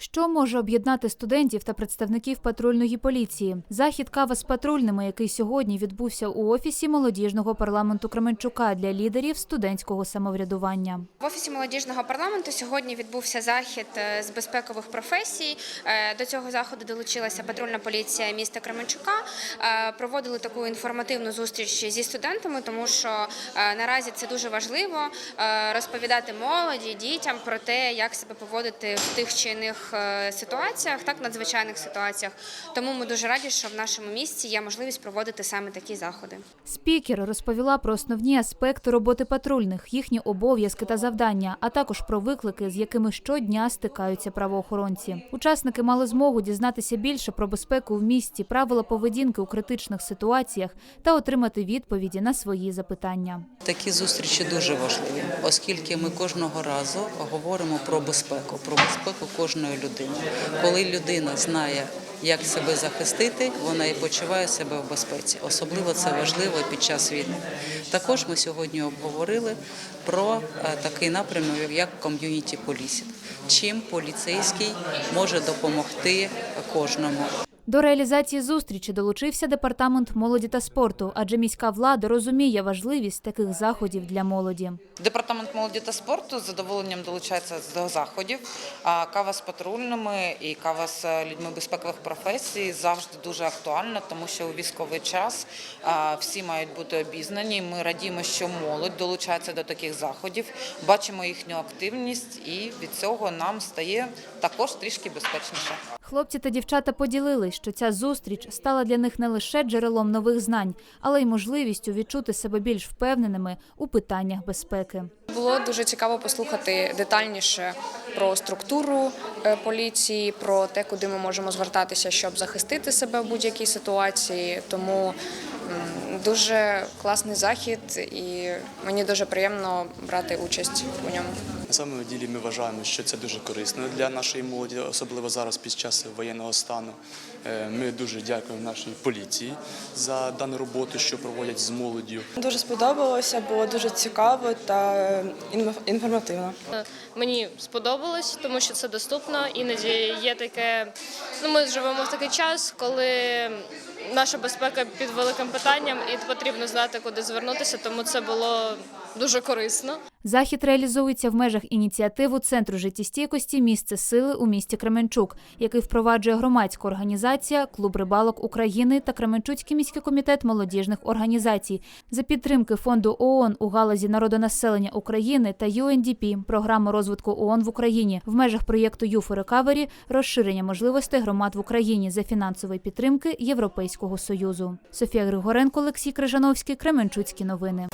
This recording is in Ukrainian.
Що може об'єднати студентів та представників патрульної поліції? Захід кава з патрульними, який сьогодні відбувся у офісі молодіжного парламенту Кременчука для лідерів студентського самоврядування. В офісі молодіжного парламенту сьогодні відбувся захід е, з безпекових професій. Е, До цього заходу долучилася патрульна поліція міста Кременчука. Е, Проводили таку інформативну зустріч зі студентами, тому що наразі це дуже важливо розповідати молоді, дітям про те, як себе поводити в тих чи інших е, ситуаціях, так надзвичайних ситуаціях. Тому ми дуже раді, що в нашому місті є можливість проводити саме такі заходи. Спікер розповіла про основні аспекти роботи патрульних, їхні обов'язки та завдання, а також про виклики, з якими щодня стикаються правоохоронці. Учасники мали змогу дізнатися більше про безпеку в місті, правила поведінки у критичних ситуаціях та отримати відповіді на свої запитання. Такі зустрічі дуже важливі, оскільки ми кожного разу говоримо про безпеку, про безпеку кожної людини. Коли людина знає, як себе захистити, вона і почуває себе в безпеці. Особливо це важливо під час війни. Також ми сьогодні обговорили про е, такий напрямок, як ком'юніті полісінг. Чим поліцейський може допомогти кожному. До реалізації зустрічі долучився департамент молоді та спорту, адже міська влада розуміє важливість таких заходів для молоді. Департамент молоді та спорту з задоволенням долучається до заходів. А кава з патрульними і кава з людьми безпекових професій завжди дуже актуальна, тому що у військовий час всі мають бути обізнані. Ми радіємо, що молодь долучається до таких заходів, бачимо їхню активність, і від цього нам стає також трішки безпечніше. Хлопці та дівчата поділились, що ця зустріч стала для них не лише джерелом нових знань, але й можливістю відчути себе більш впевненими у питаннях безпеки. Було дуже цікаво послухати детальніше про структуру е, поліції, про те, куди ми можемо звертатися, щоб захистити себе в будь-якій ситуації. Тому дуже класний захід, і мені дуже приємно брати участь у ньому. На самому ділі ми вважаємо, що це дуже корисно для нашої молоді, особливо зараз під час воєнного стану. Е, Ми дуже дякуємо нашій поліції за дану роботу, що проводять з молоддю. Дуже сподобалося, було дуже цікаво та е, інформативно. Мені сподобалось, тому що це доступно. Іноді є таке. Ну, ми живемо в такий час, коли наша безпека під великим питанням, і потрібно знати, куди звернутися. Тому це було дуже корисно. Захід реалізується в межах ініціативу Центру життєстійкості Місце сили у місті Кременчук, який впроваджує громадська організація Клуб рибалок України та Кременчуцький міський комітет молодіжних організацій за підтримки фонду ООН у галузі народонаселення України та UNDP програми розвитку ООН в Україні в межах проєкту «Youth Recovery» розширення можливостей громад в Україні за фінансової підтримки Європейського союзу. Софія Григоренко, Олексій Крижановський, Кременчуцькі новини.